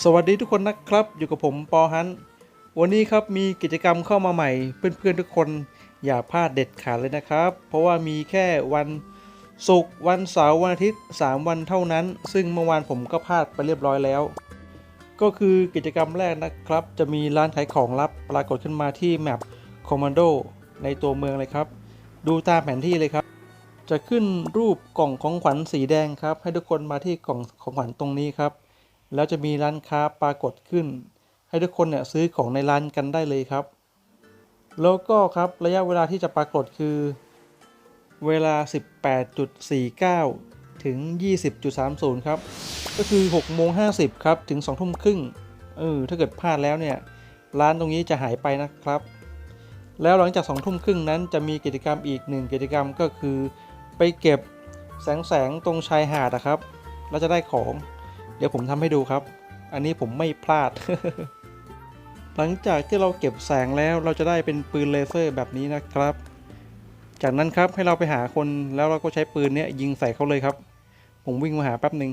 สวัสดีทุกคนนะครับ อยู่กับผมปอฮันวันนี้ครับมีกิจกรรมเข้ามาใหม่ เพื่อนๆทุกคนอย่าพลาดเด็ดขาดเลยนะครับ เพราะว่ามีแค่วันศุกร์วันเสาร์วันอาทิตย์ 3 วันเท่านั้น ซึ่งเมื่อวานผมก็พลาดไปเรียบร้อยแล้ว ก็คือกิจกรรมแรกนะครับ จะมีร้านขายของลับปรากฏขึ้นมาที่แมปคอมมานโดในตัวเมืองเลยครับ ดูตามแผนที่เลยครับ จะขึ้นรูปกล่องของขวัญสีแดงครับ ให้ทุกคนมาที่กล่องของขวัญตรงนี้ครับ แล้วจะมีร้านค้าปรากฏขึ้น ให้ทุกคนเนี่ยซื้อของในร้านกันได้เลยครับ แล้วก็ครับระยะเวลาที่จะปรากฏคือ เวลา 18.49 ถึง 20.30 ครับ ก็คือ6โมง50 ครับ ถึง2ทุ่มครึ่งเออถ้าเกิดพลาดแล้วเนี่ย ร้านตรงนี้จะหายไปนะครับ แล้วหลังจาก2ทุ่มครึ่งนั้นจะมีกิจกรรมอีกหนึ่งกิจกรรมก็คือ ไปเก็บแสงแสงตรงชายหาดนะครับแล้วจะได้ของ เดี๋ยวผมทำให้ดูครับ อันนี้ผมไม่พลาด หลังจากที่เราเก็บแสงแล้วเราจะได้เป็นปืนเลเซอร์แบบนี้นะครับ จากนั้นครับให้เราไปหาคนแล้วเราก็ใช้ปืนเนี้ยยิงใส่เขาเลยครับ ผมวิ่งมาหาแป๊บหนึ่ง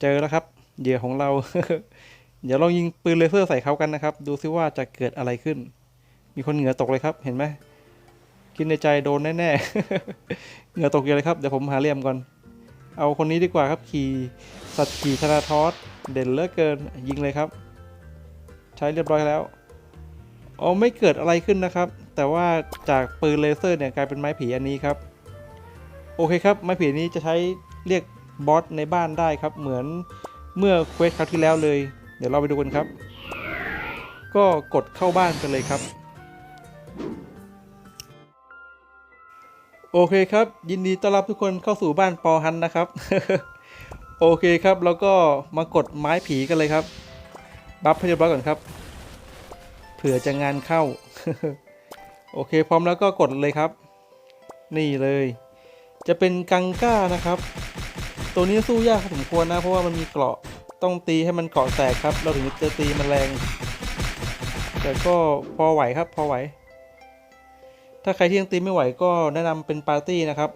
เจอแล้วครับเหยื่อของเรา เดี๋ยวลองยิงปืนเลเซอร์ใส่เขากันนะครับ ดูซิว่าจะเกิดอะไรขึ้น มีคนเหงื่อตกเลยครับ เห็นไหมคิดในใจโดนแน่ๆ เหงื่อตกเยอะเลยครับ เดี๋ยวผมหาเลี่ยมก่อน เอาคนนี้ดีกว่าครับขี่ สัตว์ขี่ธนาทอสเด่นเลือเกินยิงเลยครับ ใช้เรียบร้อยแล้วอ๋อไม่เกิดอะไรขึ้นนะครับ แต่ว่าจากปืนเลเซอร์เนี่ยกลายเป็นไม้ผีอันนี้ครับ โอเคครับ ไม้ผีนี้จะใช้เรียกบอสในบ้านได้ครับ เหมือนเมื่อเควสคราวที่แล้วเลย เดี๋ยวเราไปดูกันครับ ก็กดเข้าบ้านกันเลยครับโอเคครับ ยินดีต้อนรับทุกคนเข้าสู่บ้านปอฮันนะครับ โอเคครับ แล้วก็มากดไม้ผีกันเลยครับ บัฟให้เรียบร้อยก่อนครับ เผื่อจะงานเข้า โอเค พร้อมแล้วก็กดเลยครับ นี่เลย จะเป็นกังก้านะครับ ตัวนี้สู้ยากสมควรนะ เพราะว่ามันมีเกราะ ต้องตีให้มันเกราะแตกครับ เราถึงจะตีมันแรง แต่ก็พอไหวครับ พอไหว ถ้าใครที่ยังตีไม่ไหวก็แนะนำเป็นปาร์ตี้นะครับ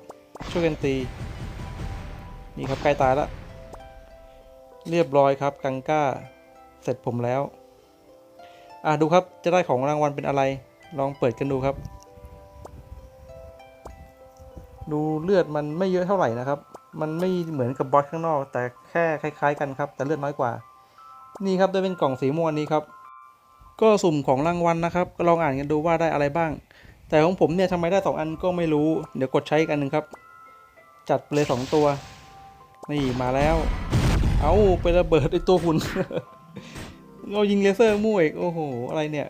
ช่วยกันตี นี่ครับใกล้ตายแล้ว เรียบร้อยครับกังก้า เสร็จผมแล้ว อะดูครับจะได้ของรางวัลเป็นอะไร ลองเปิดกันดูครับ ดูเลือดมันไม่เยอะเท่าไหร่นะครับ มันไม่เหมือนกับบอสข้างนอก แต่แค่คล้าย ๆ กันครับ แต่เลือดน้อยกว่า นี่ครับได้เป็นกล่องสีม่วงอันนี้ครับ ก็สุ่มของรางวัลนะครับก็ลองอ่านกันดูว่าได้อะไรบ้าง แต่ของผมเนี่ยทำไมได้สองอันก็ไม่รู้ เดี๋ยวกดใช้อีกอันหนึ่งครับ จัดไปเลยสองตัว นี่มาแล้ว เอาไประเบิดไอตัวหุ่นเรายิงเลเซอร์มั่วอีกโอ้โห อะไรเนี่ย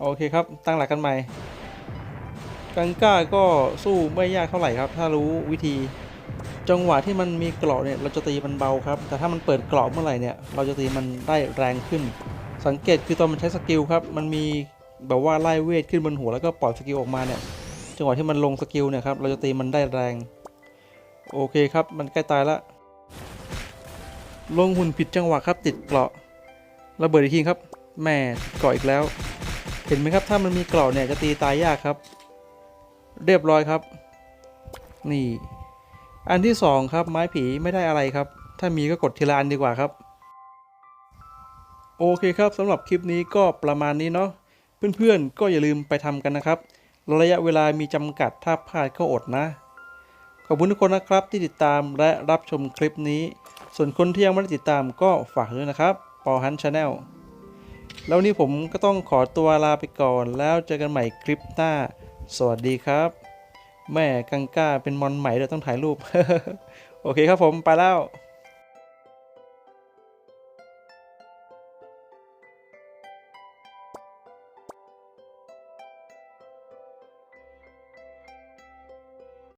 โอเคครับ ตั้งหลักกันใหม่ กังก้าก็สู้ไม่ยากเท่าไหร่ครับ ถ้ารู้วิธี จังหวะที่มันมีเกราะเนี่ย เราจะตีมันเบาครับ แต่ถ้ามันเปิดเกราะเมื่อไหร่เนี่ย เราจะตีมันได้แรงขึ้น สังเกตคือตอนมันใช้สกิลครับ มันมีแบบว่าไล่เวทขึ้นบนหัวแล้วก็ปล่อยสกิลออกมาเนี่ย จังหวะที่มันลงสกิลเนี่ยครับ เราจะตีมันได้แรง โอเคครับ มันใกล้ตายละ ลงหุ่นผิดจังหวะครับติดเกราะระเบิดอีกทีครับแม่เกราะอีกแล้ว เห็นไหมครับถ้ามันมีเกราะเนี่ยจะตีตายยากครับ เรียบร้อยครับ นี่ อันที่สองครับไม้ผีไม่ได้อะไรครับ ถ้ามีก็กดทีละอันดีกว่าครับ โอเคครับสำหรับคลิปนี้ก็ประมาณนี้เนาะเพื่อนๆก็อย่าลืมไปทำกันนะครับ ระยะเวลามีจำกัดถ้าพลาดก็อดนะ ขอบคุณทุกคนนะครับที่ติดตามและรับชมคลิปนี้ ส่วนคนที่ยังไม่ได้ติดตามก็ฝากด้วยนะครับปอฮันชาแนลแล้วนนี้ผมก็ต้องขอตัวลาไปก่อนแล้วเจอกันใหม่คลิปหน้า สวัสดีครับ แม่กังก้าเป็นมอนใหม่เดี๋ยวต้องถ่ายรูป โอเคครับผมไปแล้ว